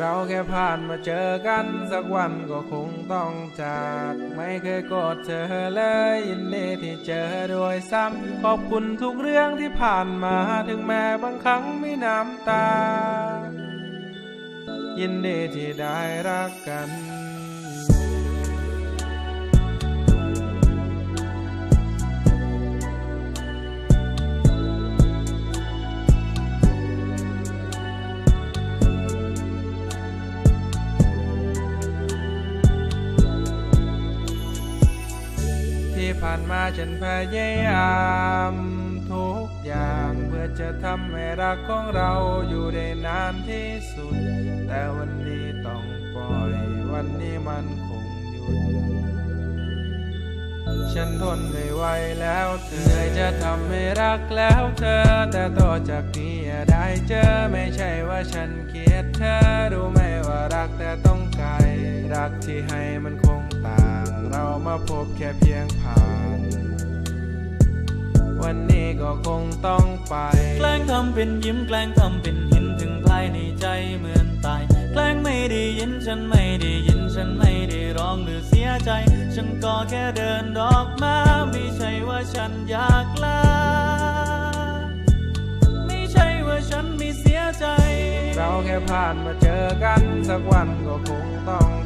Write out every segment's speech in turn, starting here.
เราแค่ผ่านมาเจอกันสักวันก็คงต้องจาก ไม่เคยโกรธเธอเลยยินดีที่เจอด้วยซ้ำขอบคุณทุกเรื่องที่ผ่านมาถึงแม้บางครั้งมีน้ำตา ยินดีที่ได้รักกัน ที่ผ่านมาฉันพยายามทุกอย่างเพื่อจะทำให้รักของเราอยู่ได้นานที่สุด แต่วันนี้ต้องปล่อยวันนี้มันคงหยุด ฉันทนไม่ไหวแล้วเธอจะทำให้รักแล้วเธอ แต่ต่อจากนี้อย่าได้เจอไม่ใช่ว่าฉันเกลียดเธอรู้ไหมว่ารักแต่ต้องไกลรักที่ให้มัน มาพบแค่เพียงผ่าน วันนี้ก็คงต้องไป แกล้งทำเป็นยิ้มแกล้งทำเป็นหินถึงภายในใจเหมือนตาย แกล้งไม่ได้ยินฉันไม่ได้ยินฉันไม่ได้ร้องหรือเสียใจ ฉันก็แค่เดินดอกมาไม่ใช่ว่าฉันอยากลาไม่ใช่ว่าฉันไม่เสียใจ เราแค่ผ่านมาเจอกันสักวันก็คงต้องจากไม่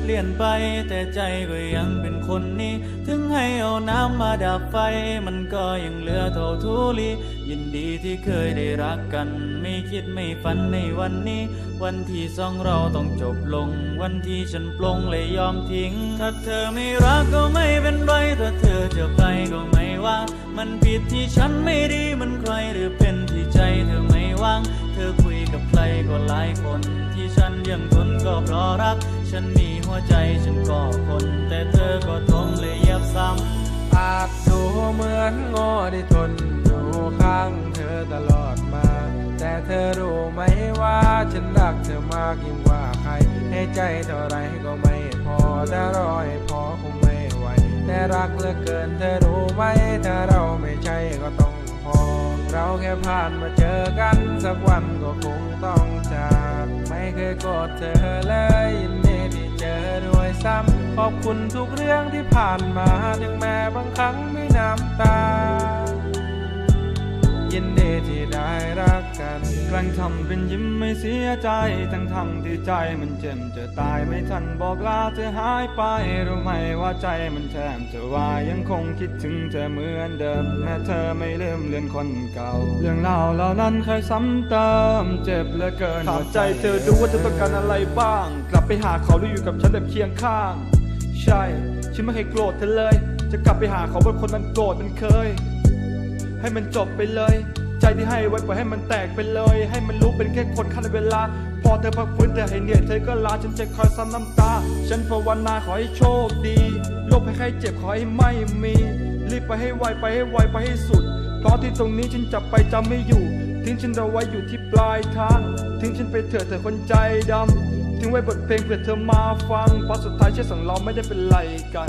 เปลี่ยนไป แต่ใจก็ยังเป็นคนนี้ ถึงให้เอาน้ำมาดับไฟ มันก็ยังเหลือเท่าทุลี ยินดีที่เคยได้รักกัน ไม่คิดไม่ฝันในวันนี้ วันที่สองเราต้องจบลง วันที่ฉันปลงเลยยอมทิ้ง ถ้าเธอไม่รักก็ไม่เป็นไร ถ้าเธอจะไปก็ไม่ว่า มันผิดที่ฉันไม่ดีมันใครหรือเป็นที่ใจเธอไม่ว่าง เธอคุยกับใครก็หลายคนที่ ยังทนก็เพราะรัก ฉันมีหัวใจฉันก็คน แต่เธอก็ทนเลยยับซ้ำอาจดูเหมือนโง่ที่ทนอยู่ข้างเธอตลอดมา แต่เธอรู้ไหมว่าฉันรักเธอมากยิ่งกว่าใคร ให้ใจเท่าไรก็ไม่พอแต่รอให้พอคงไม่ไหว แต่รักเหลือเกินเธอรู้ไหมถ้าเราไม่ใช่ก็ต้องพอเราแค่ผ่านมาเจอกันสักวันก็คงต้องจาก ไม่เคยโกรธเธอเลยยินดีที่เจอด้วยซ้ำขอบคุณทุกเรื่องที่ผ่านมา ถึงแม้บางครั้งมีน้ำตา ยินดีที่ได้รักกัน แกล้งทำเป็นยิ้มไม่เสียใจ ทั้งทั้งที่ใจมันเจ็บจะตายไม่ทันบอกลาเธอหายไปรู้ไหมว่าใจมันแทบจะวายยังคงคิดถึงเธอเหมือนเดิม แม้เธอไม่ลืมเลือนคนเก่า เรื่องราเหล่านั้นเคยซ้ำเติมเจ็บเหลือเกินถามใจเธอดูว่าเธอต้องการอะไรบ้าง กลับไปหาเขาหรืออยู่กับฉันแบบเคียงข้าง ใช่ ฉันไม่เคยโกรธเธอเลย จะกลับไปหาเขาบนคนมันโกรธมันเคย ให้มันจบไปเลย ใจที่ให้ไว้ปล่อยให้มันแตกไปเลย ให้มันรู้เป็นแค่คนขั้นเวลา พอเธอพักฟื้นเธอให้เหนื่อยเธอก็ลาฉันจะคอยซ้ำน้ำตา ฉันภาวนาขอให้โชคดีโรคภัยไข้เจ็บขอให้ไม่มี รีบไปให้ไวไปให้ไวไปให้สุด เพราะที่ตรงนี้ฉันจับไปจำไม่อยู่ ทิ้งฉันเอาไว้อยู่ที่ปลายทาง ทิ้งฉันไปเถอะเธอคนใจดำ ทิ้งไว้บทเพลงเพื่อเธอมาฟังเพราะสุดท้ายเชื่อสองเราไม่ได้เป็นไรกัน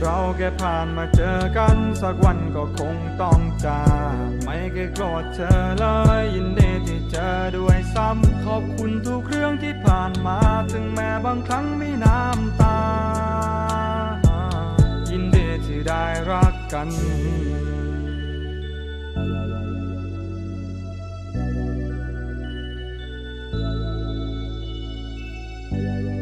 เราแค่ผ่านมาเจอกัน สักวันก็คงต้องจาก ไม่เคยโกรธเธอเลย ยินดีที่เจอด้วยซ้ำขอบคุณทุกเรื่องที่ผ่านมา ถึงแม้บางครั้งมีน้ำตา ยินดีที่ได้รักกัน yeah